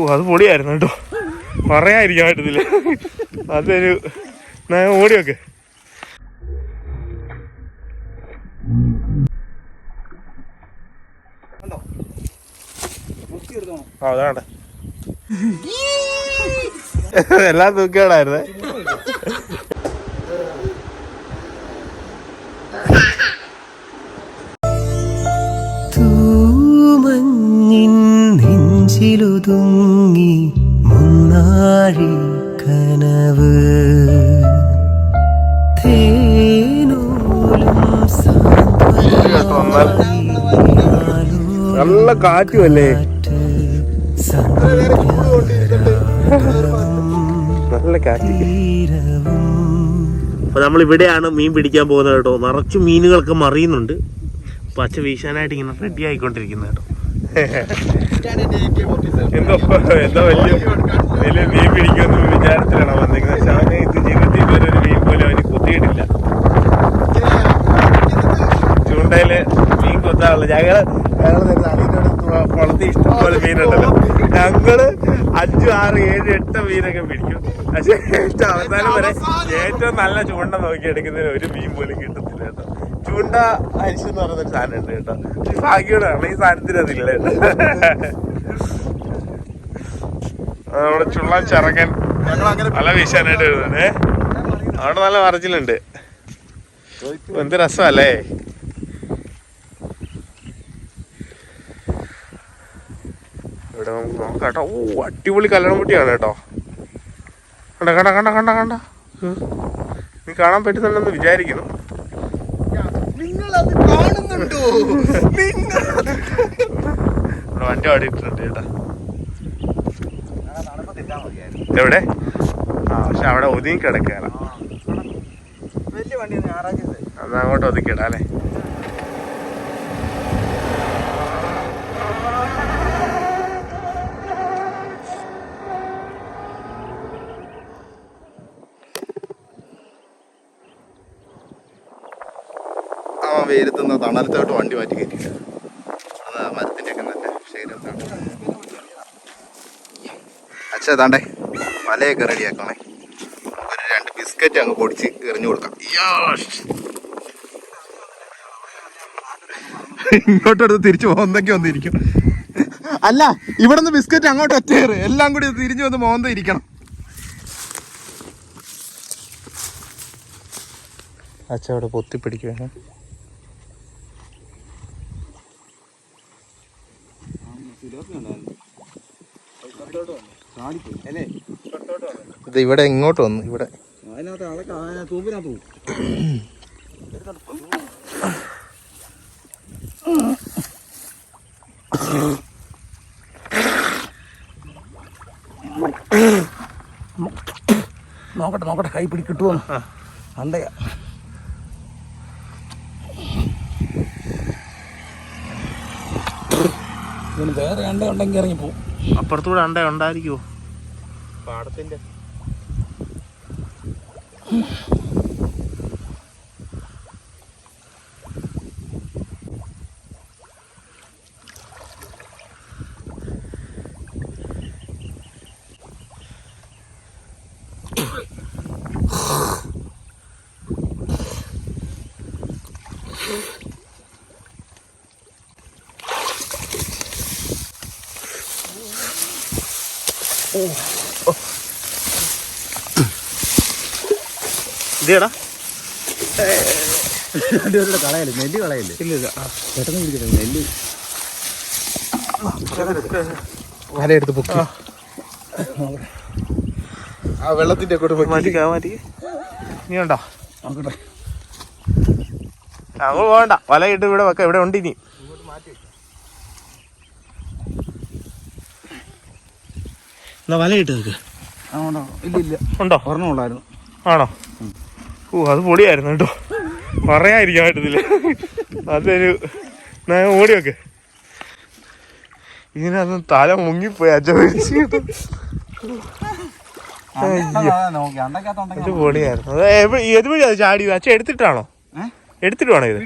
ഓ അത് പൊളിയായിരുന്നു കേട്ടോ. പറയാതിരിക്കാൻ പറ്റത്തില്ല. അതൊരു ഓടി അതാണ് എല്ലാം തൂക്കേടായിരുന്നേ തൂമഞ്ഞിൻ നെഞ്ചിലൊതുങ്ങി കാറ്റുമല്ലേ? നല്ല കാറ്റ്. അപ്പൊ നമ്മൾ ഇവിടെയാണ് മീൻ പിടിക്കാൻ പോകുന്നത് കേട്ടോ. നിറച്ച് മീനുകളൊക്കെ മറിയുന്നുണ്ട്. പച്ച വീശാനായിട്ട് ഇങ്ങനെ റെഡി ആയിക്കൊണ്ടിരിക്കുന്നത് കേട്ടോ. എന്തോ എന്തോ വലിയ വലിയ മീൻ പിടിക്കുമെന്ന് വിചാരത്തിലാണ് വന്നിരിക്കുന്നത്. പക്ഷെ അവന് ഇത് ജീവിതത്തിൽ ഇതുവരെ ഒരു മീൻ പോലും അവന് കുത്തിയിട്ടില്ല. ചൂണ്ടയിൽ മീൻ കൊത്താറുള്ള ഞങ്ങൾ ഞങ്ങൾ നേരത്തെ അലീനോട് കുളത്തി ഇഷ്ടംപോലെ മീനുണ്ടല്ലോ. ഞങ്ങൾ അഞ്ചു ആറ് ഏഴ് എട്ട് മീനൊക്കെ പിടിക്കും. പക്ഷെ ഏറ്റവും അവസാനം വരെ ഏറ്റവും നല്ല ചൂണ്ട നോക്കി എടുക്കുന്നതിന് ഒരു മീൻ പോലും കിട്ടത്തില്ല കേട്ടോ. ചൂണ്ട അരിശ് എന്ന് പറയുന്നൊരു സാധനം ഉണ്ട് കേട്ടോ. ഈ ഭാഗ്യമാണ് ഈ സാധനത്തിന് അതില്ല നമ്മുടെ ചുള്ളൻ ചിറകൻ നല്ല വീശാനായിട്ട് വരുന്നത് അവിടെ നല്ല മറച്ചിലുണ്ട് എന്ത് രസമല്ലേ? ഇവിടെ നമുക്ക് നോക്കാം കേട്ടോ. ഓ അടിപൊളി കല്യാണം കുട്ടിയാണ് കേട്ടോ. കണ്ട കണ്ട കണ്ട കണ്ട കണ്ട. നീ കാണാൻ പറ്റുന്നുണ്ടെന്ന് വിചാരിക്കുന്നു. വണ്ടി ഓടിയിട്ടുണ്ട് കേട്ടോ. എവിടെ? ആ പക്ഷെ അവിടെ ഒതുങ്ങി ഞായറാഴ്ച എന്നാ അങ്ങോട്ട് ഒതുക്കിടാ അല്ലേ? ആ വെയിലത്തുന്ന തണലത്തോട്ട് വണ്ടി മാറ്റി കയറ്റിയില്ല. അത് മരത്തിന്റെ ഒക്കെ നല്ല ശരീരത്തോട്ട് അച്ഛാ താണ്ടേ മലയൊക്കെ റെഡിയാക്കണേ ഒരു രണ്ട് ബിസ്ക്കറ്റ് അങ്ങ് പൊടിച്ച് എറിഞ്ഞു കൊടുക്കാം. ഇങ്ങോട്ടെടുത്ത് തിരിച്ചു പോകുന്നൊക്കെ വന്നിരിക്കും. അല്ല ഇവിടുന്ന് ബിസ്ക്കറ്റ് അങ്ങോട്ട് ഒറ്റയേറ് എല്ലാം കൂടി തിരിഞ്ഞു വന്ന് മോന്ത ഇരിക്കണം അച്ഛ അവിടെ പൊത്തിപ്പിടിക്കുവാണ്. ഇത് ഇവിടെ എങ്ങോട്ട് വന്നു ഇവിടെ. നോക്കട്ടെ നോക്കട്ടെ. കൈ പിടി കിട്ടുമോ അണ്ടയാ ഇതിന് വേറെ അണ്ട ഉണ്ടെങ്കിൽ ഇറങ്ങി പോകും അപ്പുറത്തൂടെ അണ്ട ഉണ്ടായിരിക്കുമോ പാടത്തിന്റെ ഇതേടാ. കളയല്ലേ നെല്ല് കളയല്ലേ ഇല്ല. ഇല്ല പെട്ടെന്ന് പിടിക്കട്ടെ നെല്ല്. വലയെടുത്ത് പൊക്കി. ആ. വെള്ളത്തിന്റെ കൂടെ മാറ്റിക്കാ മാറ്റി നീ ഉണ്ടോ നോക്കട്ടെ. അങ്ങോട്ട് പോകണ്ട. വല ഇട്ട് ഇവിടെ വെക്ക ഇവിടെ ഉണ്ട് ഇനി. എന്നാ വല ഇല്ല ഇല്ല. ഉണ്ടോ? ഒരെണ്ണമുള്ളായിരുന്നു ആണോ? ഓ അത് പൊളിയായിരുന്നു കേട്ടോ. പറയാതിരിക്കാൻ പറ്റത്തില്ല. അതൊരു ഞാൻ ഓടി വെക്ക്. ഇതിനകത്ത് തല മുങ്ങിപ്പോയി അച്ഛൻ ഇത് പൊളിയായിരുന്നു. അത് ഏത് വഴി അത് ചാടി അച്ഛൻ എടുത്തിട്ടാണോ? ഏ? എടുത്തിട്ട് വേണം ഇത്?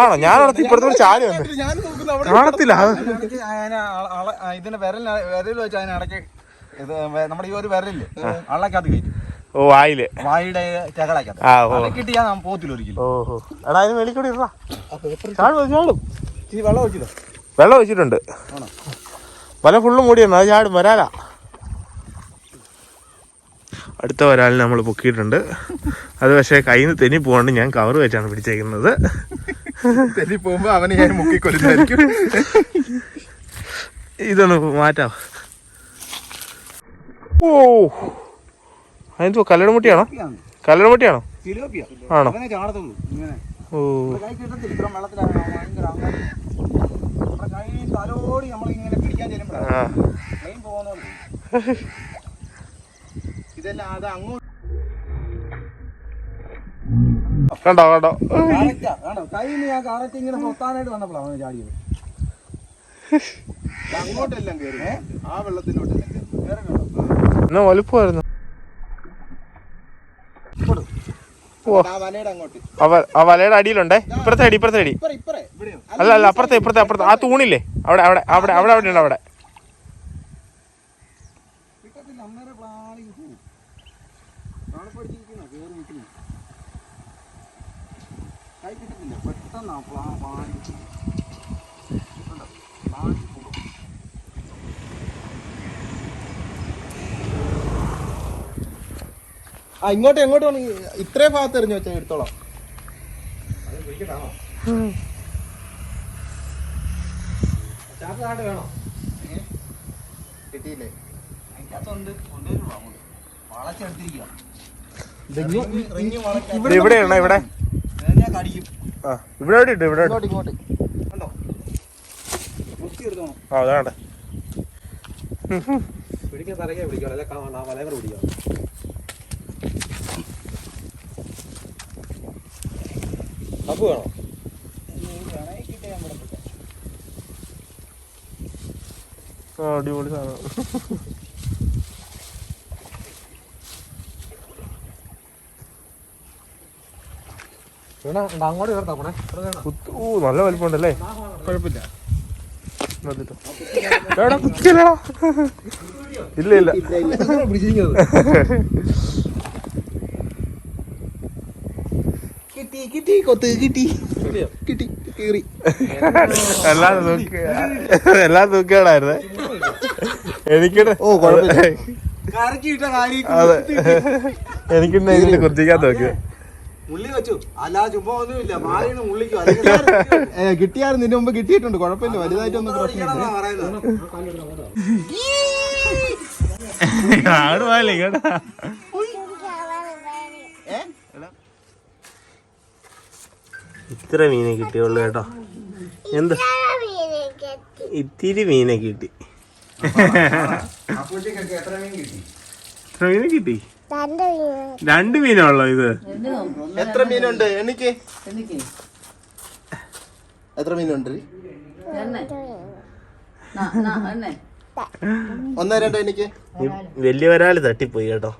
ആണോ? ഞാൻ നടത്തി ഇപ്പുറത്തോട് ചാടി വന്നു. ഞാൻ നോക്കുന്നു അവിടെ. കാണത്തില്ല. അത് ഇതിന്റെ വിരലിന് വിരൽ വെച്ച് അതിന് ഇടയ്ക്ക് ഇത് നമ്മുടെ ഈ ഒരു വിരലില്ലേ? അള്ളക്കകത്ത് കയറ്റി. ഓ വായിൽ. വായുടെ ചകളക്കകത്ത് കിട്ടിയാ ഞാൻ പോത്തില്ല ഒരിക്കലും ഓഹോ. എടാ അതിന് ഇടാ വെള്ളം ഒഴിച്ചില്ല? വെള്ളം ഒഴിച്ചിട്ടുണ്ട്. വല ഫുള്ള് മൂടിയാണ് അത് ചാടും വരാലാ അടുത്ത വരാലിനെ നമ്മൾ പൊക്കിയിട്ടുണ്ട്. അത് പക്ഷേ കയ്യിൽ നിന്ന് തെന്നി പോകാണ്ട് ഞാൻ കവർ വെച്ചാണ് പിടിച്ചേക്കുന്നത്. തെന്നി പോകുമ്പോ അവനെ ഞാൻ മുക്കിക്കൊല്ലുന്നതായിരിക്കും. ഇതൊന്ന് മാറ്റാം. ഓ. അതെന്തോ കല്ലടമുട്ടിയാണോ? കല്ലടമുട്ടിയാണോ. ആണോ? ഓ. ഇതെല്ലാം അത് അങ്ങോട്ട് കണ്ടോ കണ്ടോ കൈന്ന് ഞാൻ കറക്റ്റ് ഇങ്ങനെ വന്നപ്പോഴാണ് ചാടിയത്. അങ്ങോട്ടെല്ലാം കയറി ആ വെള്ളത്തിലോട്ടെല്ലാം കയറി കേട്ടോ എന്നാ വലുപ്പമായിരുന്നു. ആ വലയുടെ അടിയിലുണ്ടേ? ഇപ്പുറത്തെ അടി ഇപ്പുറത്തെ അടി. അല്ല അല്ല അപ്പുറത്തെ ഇപ്പുറത്തെ അപ്പുറത്തെ. ആ തൂണില്ലേ? അവിടെ അവിടെ അവിടെ അവിടെ അവിടെ ഉണ്ട് അവിടെ. കിട്ടത്തില്ല അന്നേരം പ്ലാളി പോവും തണുപ്പടിച്ചിരിക്കുന്ന കയറി നിൽക്കുന്നു കൈ കിട്ടത്തില്ല പെട്ടെന്ന് ആ ഇങ്ങോട്ട് എങ്ങോട്ട് വേണം ഇത്രേ ഭാഗത്ത് എറിഞ്ഞു വെച്ചാൽ എടുത്തോളാം. കിട്ടിയില്ലേ ഇവിടെ? ഞാൻ കടിക്കും. ആ ഇവിടെ ഇവിടെ ഉണ്ട്. ഇങ്ങോട്ട് ഇങ്ങോട്ട്. കണ്ടോ? മുക്കി എടുത്തോണം. ആ അതാണ്ട് പിടിക്കാൻ തലകെ പിടിക്കാം അല്ലെ വലയം കൂടെ പിടിക്കണം വേണം? ആ അടിപൊളി സാധനം. അങ്ങോട്ട് ചേർത്താ പോണേ കുത്ത്- ഓ നല്ല വലിപ്പമുണ്ടല്ലേ? കുഴപ്പമില്ല. എടാ. ഇല്ല ഇല്ല. കിട്ടി കൊത്ത് കിട്ടി. കിട്ടി കീറി. എല്ലാം തൂക്കി എല്ലാം തൂക്കിയാടായിരുന്നേ. എനിക്കിട്ട് ഓ, കുഴപ്പമില്ല. അതെ. എനിക്കിന്ന് കുത്തിക്കാൻ നോക്കി മുള്ളി വെച്ചു. അല്ലാതെ ചുമ്മാ ഒന്നുമില്ല. മാറിയാണ് മുള്ളിക്കും അല്ലെങ്കിൽ ഏ, കിട്ടിയായിരുന്നു. നിന്റെ മുമ്പ് കിട്ടിയിട്ടുണ്ട്. കുഴപ്പമില്ല. വലുതായിട്ടൊന്നും പ്രശ്നമില്ല ആട് കേട്ടാ ഇത്ര മീനെ കിട്ടിയുള്ളു കേട്ടോ. എന്ത്? ഇത്തിരി മീനെ കിട്ടി. എത്ര മീൻ കിട്ടി? എത്ര മീനെ കിട്ടി രണ്ട് മീനുള്ളോ ഇത്. എത്ര മീനുണ്ട്? എനിക്ക് എത്ര മീനുണ്ട്? ഒന്നേ രണ്ടോ എനിക്ക് വലിയ വരാൽ തട്ടിപ്പോയി കേട്ടോ.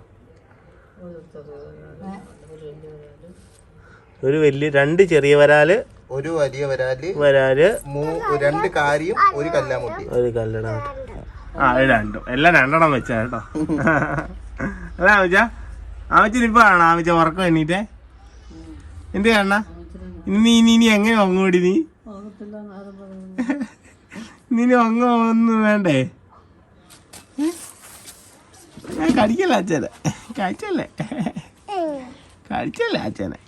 ഒരു വലിയ രണ്ട് ചെറിയ വരാൽ ഒരു വലിയ വരാൽ വരാൽ മൂ- രണ്ട് കാരിയും ഒരു കല്ലാമുട്ടി. ഒരു കല്ലട. ആ രണ്ടും. എല്ലാം രണ്ടെണ്ണം വെച്ചാ കേട്ടോ. അല്ല ആമിച്ച. ആണോ ആമിച്ച ഉറക്കം എണ്ണീറ്റേ. എന്ത് കാണ? ഇനി ഇനി ഇനി എങ്ങനെ ഒങ്ങോടി നീ? നിനി ഒങ്ങ ഒന്നും വേണ്ടേ? ഞാൻ കടിക്കല്ല അച്ഛനെ. കഴിച്ചല്ലേ കഴിച്ചല്ലേ അച്ഛനെ?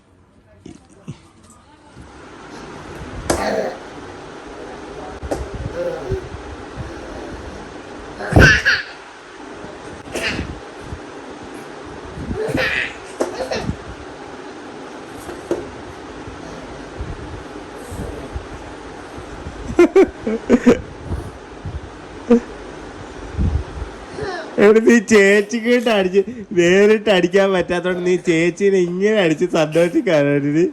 നീ ചേച്ചിക്കിട്ട് അടിച്ച് നേരിട്ട് അടിക്കാൻ പറ്റാത്തോണ്ട് നീ ചേച്ചീനെ ഇങ്ങനെ അടിച്ച് സന്തോഷിക്കാനോ നീ